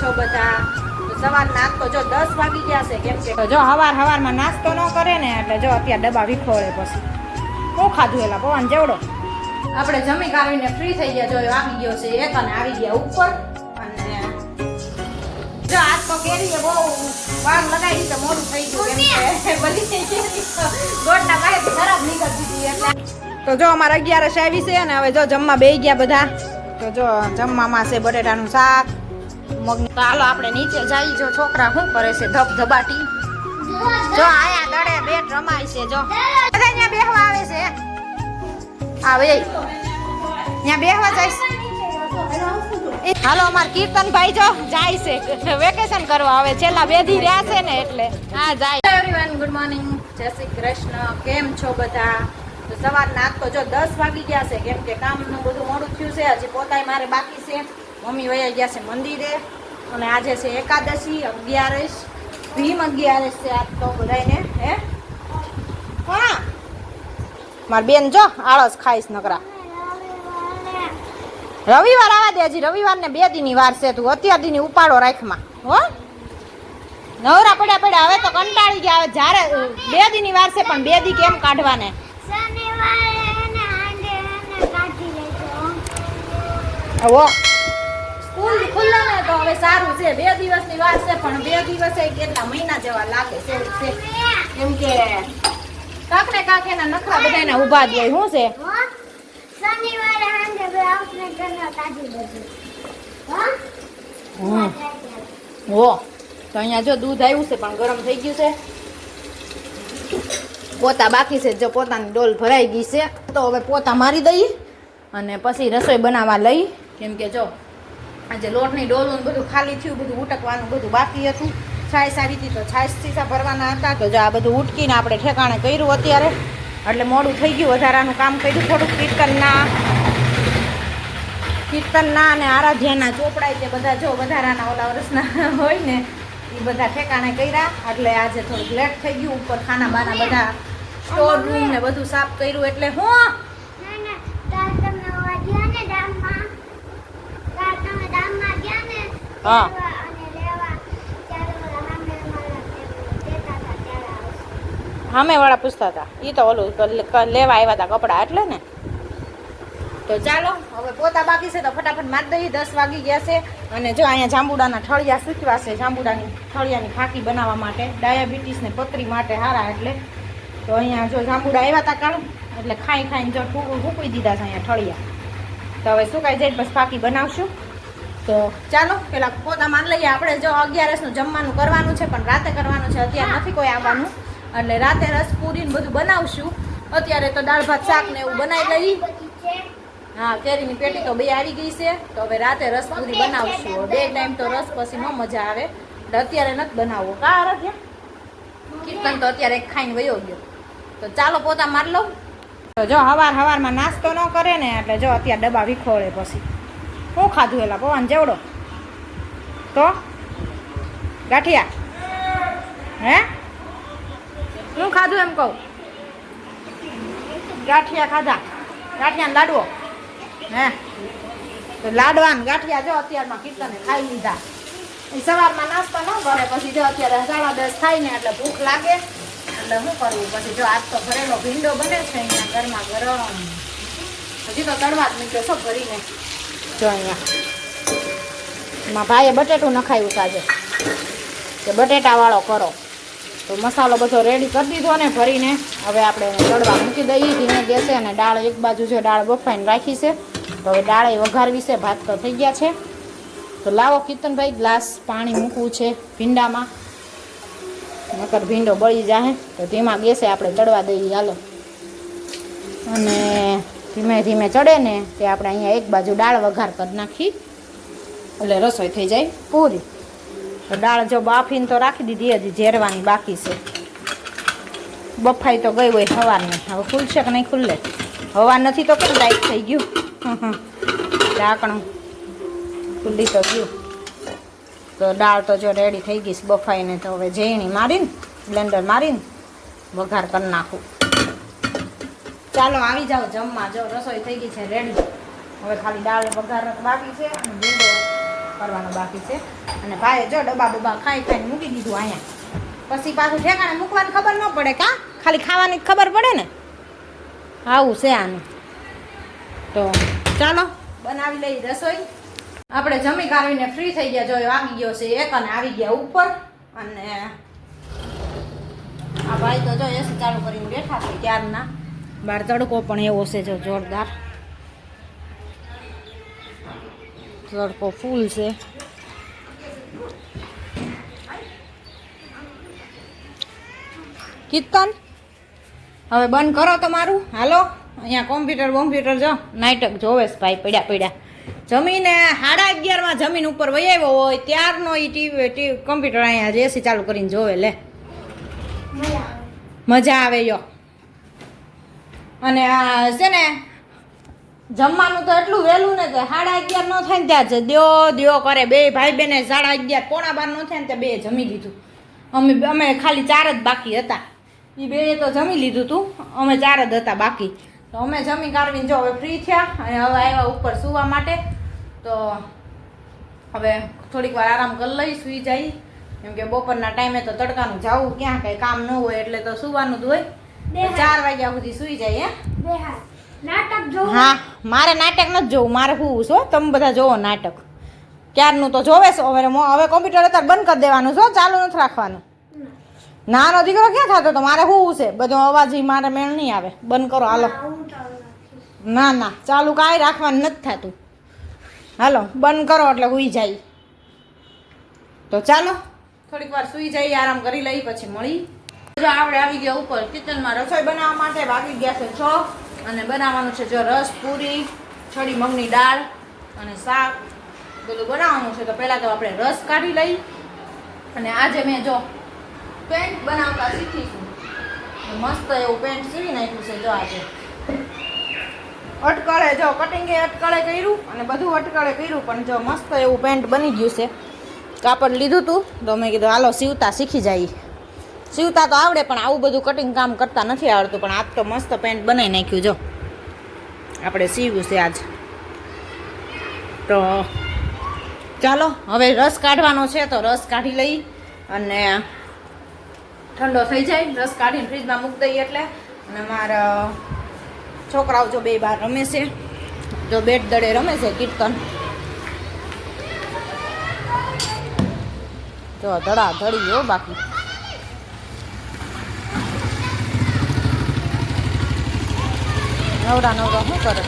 છો બધા? સવાર નાસ્તો જો દસ વાગી ગયા છે, કેમ કે? જો હવાર હવારમાં નાસ્તો ન કરે ને, એટલે જો અત્યારે ડબ્બા વિખોળે પછી. બહુ ખાધું એલા, પવન, જેવડો? આપણે જમી કાઢીને ફ્રી થઈ ગયા, જો આવી ગયો છે, એક અને આવી ગયા ઉપર. અને જો આજ તો કેરીએ બહુ વાર લગાવી તો મોડું થઈ ગયું, કેમ બધી કેરી ગોળના ખરાબ નીકળતી હતી, એટલે. તો જો અમારે અગિયારસ આવી છે અને હવે જો જમવા બેહી ગયા બધા. તો જો જમવામાં છે બટેટાનું શાક મગ તો આપણે નીચે જઈ જો છોકરા શું કરે છે ધબ ધબાટી જો આયા દડે બેટ રમાય છે જો. બધા અહીંયા બેહવા આવે છે. આવે અહીંયા બેહવા છે. હાલો, અમાર કીર્તનભાઈ જો જાય છે. વેકેશન કરવા આવે. છેલ્લા બે દી રહ્યા છે ને એટલે. હા, જાય. એવરીવન ગુડ મોર્નિંગ જય શ્રી કૃષ્ણ. કેમ છો બધા? તો સવારના આજ તો જો દસ વાગી ગયા છે. કેમ કે કામનું બધું મોડું થયું છે. હજી પોતાય મારે બાકી છે. મમ્મી વયા ગયા છે મંદિરે અને આજે છે એકાદશી અગિયારસ ભીમ અગિયારસ છે આજ તો બધાને હે? હા મારી બેન જો આળસ ખાઈશ નકરા. રવિવાર આવા દે હજી રવિવાર ને બે દીની વાર છે તું. અત્યાર દીની ઉપાડો રાખમાં હો? નવરા પડ્યા પડ્યા હવે તો કંટાળી ગયા હવે જ્યારે બે દીની વાર છે પણ બે દી કેમ કાઢવાને? ઓ સ્કૂલ ખુલ્લે ને તો હવે સારું છે. બે દિવસની વાત છે પણ બે દિવસે કેટલા મહિના જેવા લાગે છે કેમ કે કાક ને કાક એના નખરા બધાના ઊભા જ હોય શું છે? શનિવારે ઘરના તાજી બધું હા? તો અહીંયા જો દૂધ આવ્યું છે પણ ગરમ થઈ ગયું છે. પોતા બાકી છે જો પોતાની ડોલ ભરાઈ ગઈ છે તો હવે પોતા મારી દઈએ અને પછી રસોઈ બનાવવા લઈ. કેમ કે જો આજે લોટની ડોલું બધું ખાલી થયું બધું ઉટકવાનું બધું બાકી હતું. છાશ આવી હતી તો છાશ સીસા ભરવાના હતા. તો જો આ બધું ઉટકીને આપણે ઠેકાણે કર્યું અત્યારે. એટલે મોડું થઈ ગયું વધારાનું કામ કર્યું. થોડુંક કીર્તનના કીર્તનના અને આરાધ્યાના ચોપડાય તે બધા. જો વધારાના ઓલા વર્ષના હોય ને એ બધા ઠેકાણે કર્યા. એટલે આજે થોડુંક લેટ થઈ ગયું. ઉપર ખાના બાના બધા સ્ટોર રૂમ ને બધું સાફ કર્યું. એટલે હું ના ના કાલ તમે ઓવા ગયા ને ડામમાં કાલ તમે ડામમાં ગયા ને હા. લેવા અને લેવા ત્યારે ઓલા સામે અમારા કહેતા હતા ત્યારે આવશે સામે વાળા પૂછતા હતા. એ તો ઓલું લેવા આવ્યા હતા કપડાં એટલે ને. તો ચાલો, હવે પોતા બાકી છે તો ફટાફટ મારી દઈએ. દસ વાગી ગયા છે અને જો અહીંયા જાંબુડાના ઠળિયા સૂચવાશે જાંબુડાની ઠળિયાની ખાકી બનાવવા માટે. ડાયાબિટીસને પતરી માટે હારા એટલે. તો અહીંયા જો જાંબુડા આવ્યા હતા કાળ એટલે ખાઈ ખાઈને જો મૂકી દીધા છે અહીંયા ઠળિયા. તો હવે સુકાઈ જાય પછી ફાકી બનાવશું. તો ચાલો, પેલા પોતા માન લઈએ. આપણે જો અગિયારસનું જમવાનું કરવાનું છે, પણ રાતે કરવાનું છે. અત્યારે નથી કોઈ આવવાનું. એટલે રાતે રસ પૂરી ને બધું બનાવશું. અત્યારે તો દાળ, ભાત, શાક ને એવું બનાવી લઈ હા, કેરીની પેટી તો બે આવી ગઈ છે. તો હવે રાતે રસ પૂરી બનાવશું. બે ટાઈમ તો રસ પછી મજા આવે. એટલે અત્યારે નથી બનાવવો. કા આરાધ્યા? કીર્તન તો અત્યારે ખાઈને વયો ગયો. તો ચાલો પોતા માર લઉં. તો જો હવાર હવારમાં નાસ્તો ન કરે ને, એટલે જો અત્યારે ડબ્બા વિખોળે પછી. શું ખાધું એલા પવન જેવડો તો? ગાંઠિયા? હે? શું ખાધું એમ કહું? ગાંઠિયા ખાધા. ગાંઠિયા લાડવો. હે? તો લાડવા ગાંઠિયા જો અત્યારમાં કીર્તને ખાઈ લીધા. એ સવારમાં નાસ્તો ન ભરે પછી જો અત્યારે સાડા દસ થાય ને એટલે ભૂખ લાગે. એટલે શું કરવું? પછી જો આજ તો ભરેલો ભીંડો બને છે અહીંયા ઘરમાં ગરમ હજી તો તળવા જ મૂક્યો છો ભરીને. જો અહીંયા. એમાં ભાઈએ બટેટું નખાયું સાજે કે બટેટાવાળો કરો. તો મસાલો બધો રેડી કરી દીધો ને ભરીને હવે આપણે એને ચડવા મૂકી દઈએ. ધીમે ગેસે અને દાળ એક બાજુ છે દાળ બફાઈને રાખી છે. તો હવે દાળ એ વઘારવી છે. ભાત તો થઈ ગયા છે. તો લાવો કીર્તનભાઈ, ગ્લાસ પાણી મૂકવું છે ભીંડામાં. નકર ભીંડો બળી જાય તો ધીમા ગેસે આપણે ચડવા દઈએ. હાલો. અને ધીમે ધીમે ચડે ને તે આપણે અહીંયા એક બાજુ દાળ વઘાર કરી નાખી. એટલે રસોઈ થઈ જાય? પૂરી. તો દાળ જો બાફીને તો રાખી દીધી હજી ઝેરવાની બાકી છે. બફાઈ તો ગઈ હોય સવારની હવે ખુલશે કે નહીં ખુલ્લે હવા નથી તો કેમ ટાઈટ થઈ ગયું? ઢાંકણું ખુલ્લી તો ગયું. તો દાળ તો જો રેડી થઈ ગઈ છે બફાઈને તો હવે ઝેણી મારીને બ્લેન્ડર મારીને વઘાર કરી નાખું. ચાલો, આવી જાઓ જમવા. જો, રસોઈ થઈ ગઈ છે રેડી હવે ખાલી દાળ વઘાર બાકી છે અને ભીંડો કરવાનો બાકી છે. અને ભાઈએ જો ડબ્બા ડબ્બા ખાઈ ખાઈને મૂકી દીધું અહીંયા. પછી પાછું ઠેકાણે મૂકવાની ખબર ન પડે કા? ખાલી ખાવાની ખબર પડે ને? આવું છે આનું. તો ચાલો, બનાવી લઈ રસોઈ. આપણે જમી કાઢીને ફ્રી થઈ ગયા. જોયો આવી ગયો છે એક અને આવી ગયા ઉપર. અને આ ભાઈ તો જો એસી ચાલુ કરીને બેઠા છે ક્યારના. બહાર તડકો પણ એવો છે જો જોરદાર. તડકો ફૂલ છે. કીર્તન હવે બંધ કરો તમારું. હાલો અહીંયા કોમ્પ્યુટર કોમ્પ્યુટર જો નાઇટક જોવે ભાઈ પડ્યા પડ્યા. જમીને સાડા અગિયારમાં જમીન ઉપર વહી આવ્યો હોય ત્યારનો એ ટીવી કોમ્પ્યુટર અહીંયા એસી ચાલુ કરીને જોવે લે. મજા આવે. મજા આવે યો. અને આ છે ને, જમવાનું તો એટલું વહેલું ને કે સાડા અગિયાર ન થાય ને ત્યાં જ દ્યો દ્યો કરે. બે ભાઈ બેને સાડા અગિયાર, પોણા બાર ન થાય ને ત્યાં બે જમી લીધું. અમે અમે ખાલી ચાર જ બાકી હતા. એ બે તો જમી લીધું તું. અમે ચાર જ હતા બાકી. તો અમે જમી કાઢવીને જો હવે ફ્રી થયા અને હવે આવ્યા ઉપર સુવા માટે. તો હવે થોડીક વાર આરામ કરી લઈ, સુઈ જાય. કેમ કે બપોરના ટાઈમે તો તડકાનું જવું, ક્યાં કંઈ કામ ન હોય એટલે તો સુવાનું જ હોય. તો ચાર વાગ્યા સુધી સુઈ જાય હે? બે હાથ નાટક જોવું? હા મારે નાટક નથી જોવું મારે હું છો તમે બધા જોવો નાટક. ક્યારનું તો જોવે છો હવે હવે કોમ્પ્યુટર અત્યારે બંધ કરી દેવાનું છો ચાલુ નથી રાખવાનું. નાનો દીકરો ક્યાં થતો તો મારે હું છે બધો અવાજ મારે મેળ નહીં આવે. બંધ કરો હાલો. ના ના ચાલુ કાંઈ રાખવાનું નથી થતું. હાલો બંધ કરો એટલે સુઈ જાય. તો ચાલો. થોડીક વાર સુઈ જઈએ આરામ કરી લઈ પછી મળી. આપણે આવી ગયા ઉપર કિચનમાં રસોઈ બનાવવા માટે વાગી ગયા છે છ. અને બનાવવાનું છે જો રસ, પૂરી, છડી, મગની દાળ અને શાક. બધું બનાવવાનું છે તો પહેલાં તો આપણે રસ કાઢી લઈ. અને આજે મેં જો પેન્ટ બનાવતા શીખીશું. મસ્ત એવું પેન્ટ સીવી નાખ્યું છે જો આજે. અટકળે જો કટિંગે અટકળે કર્યું અને બધું અટકળે કર્યું, પણ જો મસ્ત એવું પેન્ટ બની ગયું છે. કાપડ લીધું હતું તો મેં કીધું, હાલો, સીવતા શીખી જાય સીવતા તો આવડે, પણ આવું બધું કટિંગ કામ કરતા નથી આવડતું. પણ આજ તો મસ્ત પેન્ટ બનાવી નાખ્યું, જો. આપણે સીવ્યું છે આજ. તો ચાલો, હવે રસ કાઢવાનો છે, તો રસ કાઢી લઈ અને ઠંડો થઈ જાય. રસ કાઢીને ફ્રીજમાં મૂકી દઈએ એટલે. અને મારા છોકરાઓ જો બે બાર રમે છે. જો બેટ દડે રમે છે કીર્તન. જો ધડા ધડી હો બાકી. નવરા નવરા શું કરે?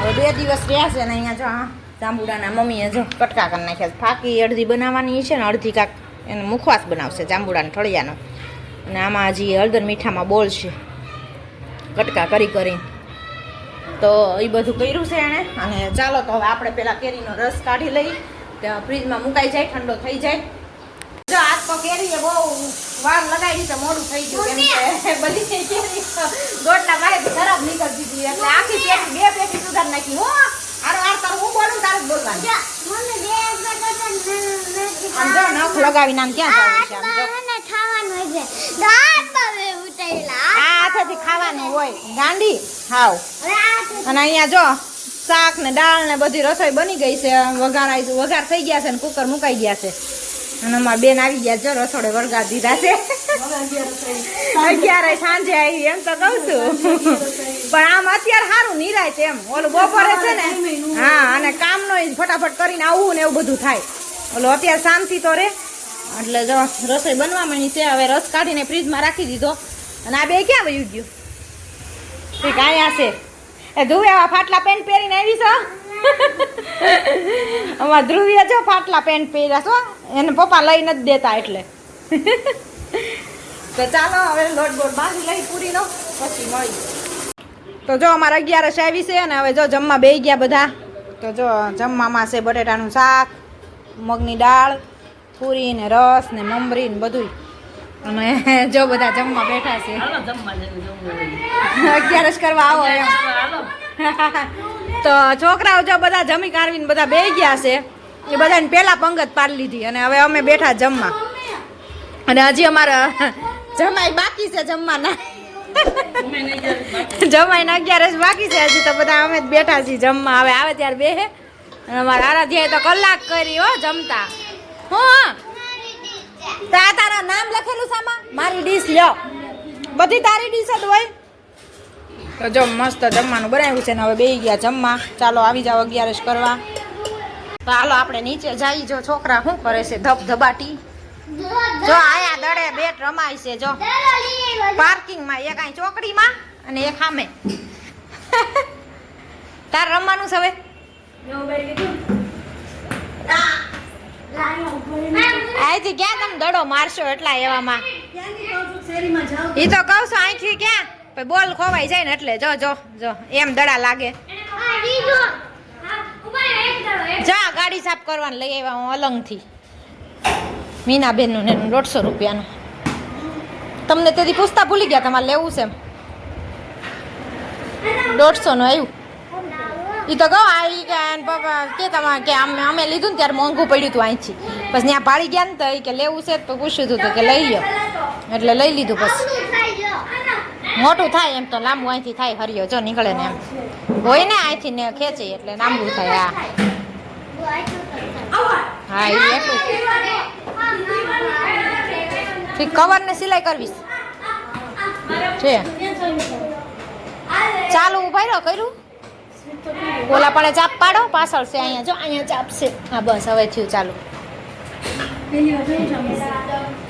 હવે બે દિવસ રહ્યા છે ને અહીંયા જો, હા, જાંબુડાના મમ્મીએ જો કટકા કરી નાખ્યા ફાકી અડધી બનાવવાની છે ને અડધી કાંક એને મુખવાસ બનાવશે જાંબુડાના ઠળિયાનો. અને આમાં હજી હળદર મીઠામાં બોલશે કટકા કરી કરી. તો એ બધું કર્યું છે એણે. અને ચાલો તો હવે આપણે પહેલાં કેરીનો રસ કાઢી લઈ. ત્યાં ફ્રીજમાં મુકાઈ જાય, ઠંડો થઈ જાય. જો આજ તો કેરીએ બહુ વાર લગાવી તો મોડું થઈ ગયું કેમ કે બધી કેરી ખરાબ નીકળતી હતી એટલે આખી પેટી બે પેટી સુધાર નાખી. હો આરો આર તારું હું બોલું તારું બોલવાનું. નખ લગાવીને આમ ક્યાં છે ખાવાનું ઉતારેલા. આ હાથેથી ખાવાનું હોય. ગાંડી હાવ. અને અહીંયા જો શાક ને દાળ ને બધી રસોઈ બની ગઈ છે. વઘારાઈ વઘાર થઈ ગયા છે ને કુકર મુકાઈ ગયા છે. અને અમારા બેન આવી ગયા જો રસોડે વળગા દીધા છે. અગિયારે સાંજે આવી એમ તો કહું છું. પણ આમ અત્યારે સારું નિરાય છે એમ. ઓલું બપોરે છે ને, હા, અને કામનો નો ફટાફટ કરીને આવવું ને એવું બધું થાય. ઓલું અત્યારે શાંતિ તો રે. એટલે જો રસોઈ બનવા માંડી છે, હવે રસ કાઢીને ફ્રીજમાં રાખી દીધો. અને આ બે ક્યાં વયું ગયું? ઠીક, અહીંયા છે. એ ધુવે આવા ફાટલા પેન્ટ પહેરીને આવી છો? અમારા ધ્રુવીએ જો ફાટલા પેન્ટ પહેર્યા છો એને પપ્પા લઈ નથી દેતા એટલે. તો ચાલો હવે લોટ બોટ બાંધી લઈ પૂરીનો પછી મળી. તો જો અમારે અગિયારસ આવી છે અને હવે જો જમવા બે ગયા બધા તો જો જમવામાં છે બટેટાનું શાક મગની દાળ પૂરી ને રસ ને મમરી ને બધું અને જો બધા જમવા બેઠા છે. અગિયારસ કરવા આવો એમ. તો છોકરાઓ જો બધા જમી કાઢવીને બધા બે ગયા છે, એ બધાને પહેલા પંગત પાડી લીધી અને હવે અમે બેઠા જમવા. અને હજી અમારા જમાઈ બાકી છે જમવાના. જમાઈને અગિયારસ બાકી છે, હજી તો બધા અમે જ બેઠા છીએ જમવા. હવે આવે ત્યારે બે અને અમારા આરાધ્યાએ તો કલાક કરી હો જમતા. હું તા તારા નામ લખેલું સામા મારી ડીશ લ્યો. બધી તારી ડીશ જ હોય. તો જો મસ્ત જમવાનું બનાવ્યું છે ને હવે બે ગયા જમવા. ચાલો આવી જાઓ અગિયારસ કરવા. તો હાલો આપણે નીચે જઈ જો છોકરા શું કરે છે ધબધબાટી. જો આયા દડે બેટ રમાય છે જો. પાર્કિંગમાં એક અહીં ચોકડીમાં અને એક સામે. તાર રમવાનું છે હવે? અહીંથી ક્યાં તમે દડો મારશો એટલા એવામાં? એ તો કહું છું અહીંથી ક્યાં? બોલ ખોવાઈ જાય ને એટલે જો જો જો, એમ દડા લાગે. જા, ગાડી સાફ કરવાનું લઈ આવ્યા હું અલંગથી. મીનાબેનનું એનું દોઢસો રૂપિયાનું. તમને તેથી પૂછતા ભૂલી ગયા તમારે લેવું છે એમ. દોઢસોનું આવ્યું. એ તો કહો આ ગયા એને પપ્પા કે તમારે કે અમે અમે લીધું ને ત્યારે મોંઘું પડ્યું હતું અહીંથી પછી ત્યાં પાડી ગયા ને તો કે લેવું છે તો પૂછ્યું હતું કે લઈ લો એટલે લઈ લીધું પછી. મોટું થાય એમ તો લાંબુ અહીંથી થાય હરિયો, જો નીકળે ને એમ. હોય ને અહીંથી ને ખેંચે એટલે લાંબુ થાય હા હા એ એટલું. કવર ને સિલાઈ કરવીશ. છે. ચાલુ ઊભા રહ્યો કર્યું? ઓલા પડે ચાપ પાડો, પાછળ છે અહીંયા. જો, અહીંયા ચાપ છે. હા, બસ, હવે થયું ચાલુ.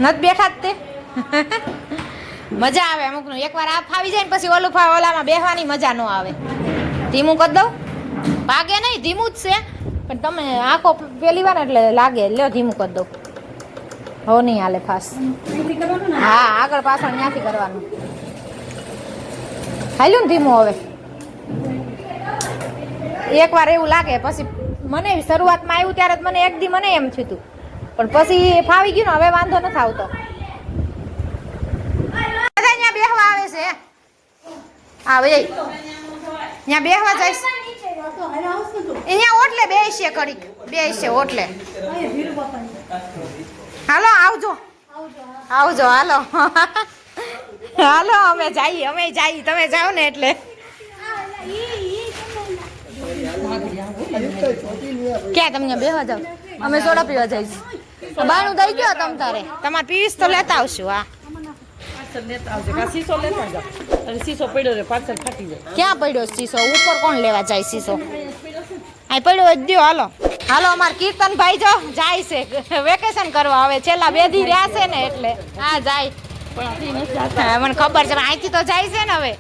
નથી બેઠા જ તે? મજા આવે અમુકનું. એકવાર આ ફાવી જાય ને પછી ઓલું ફાવ ઓલામાં બેહવાની મજા ન આવે. ધીમું કરી દઉં. ભાગે નહીં, ધીમું જ છે. પણ તમે આખો પેલી વાર એટલે લાગે. લ્યો, ધીમું કરી દઉં. હો નહીં હાલે ફાસ. હા, આગળ પાછળ ત્યાંથી કરવાનું. હાલ્યું ને ધીમું હવે. એકવાર એવું લાગે, પછી મને શરૂઆતમાં આવ્યું ત્યારે મને એક દી મને એમ થયું પણ પછી ફાવી ગયું ને, હવે વાંધો નથી આવતો બધા અહીંયા બેહવા આવે છે. આવે અહીંયા બેહવા જઈશ. અહીંયા ઓટલે બેસીએ કડીક બેસીએ ઓટલે હાલો, આવજો. આવજો, હાલો. હાલો, અમે જઈએ અમે જઈએ. તમે જાઓ ને એટલે. ક્યાં તમને બેહવા જાવ અમે સોડા પીવા જઈશ. બાણું દઈ ગયો તમ તારે. તમારે પીવીસ તો લેતા આવશું, હા. પાર્સલ લેતા ક્યાં પડ્યો સીસો? ઉપર કોણ લેવા જાય સીસો? આ પડ્યો જ દ્યો, હાલો. હાલો, અમાર કીર્તનભાઈ જો જાય છે. વેકેશન કરવા હવે છેલ્લા બે રહ્યા છે ને એટલે. હા, જાય. મને ખબર છે અહીંથી તો જાય છે ને હવે.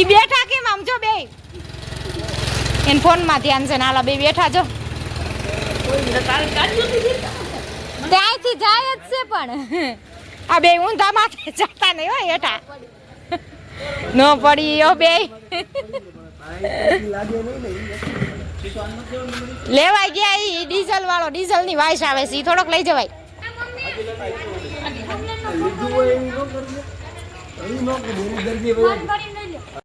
ઈ બેઠા કેમ આમ? જો બે એને ફોનમાં ધ્યાન છે ને હાલા બે બેઠા જો. ત્યાંથી જાય જ છે પણ. આ બે ઊંધા માથે જતા નહીં હોય હેઠા. ન પડી ઓ બે. લેવાય ગયા એ ડીઝલ વાળો ડીઝલની વાઇસ આવે છે એ થોડોક લઈ જવાય. લીધું હોય.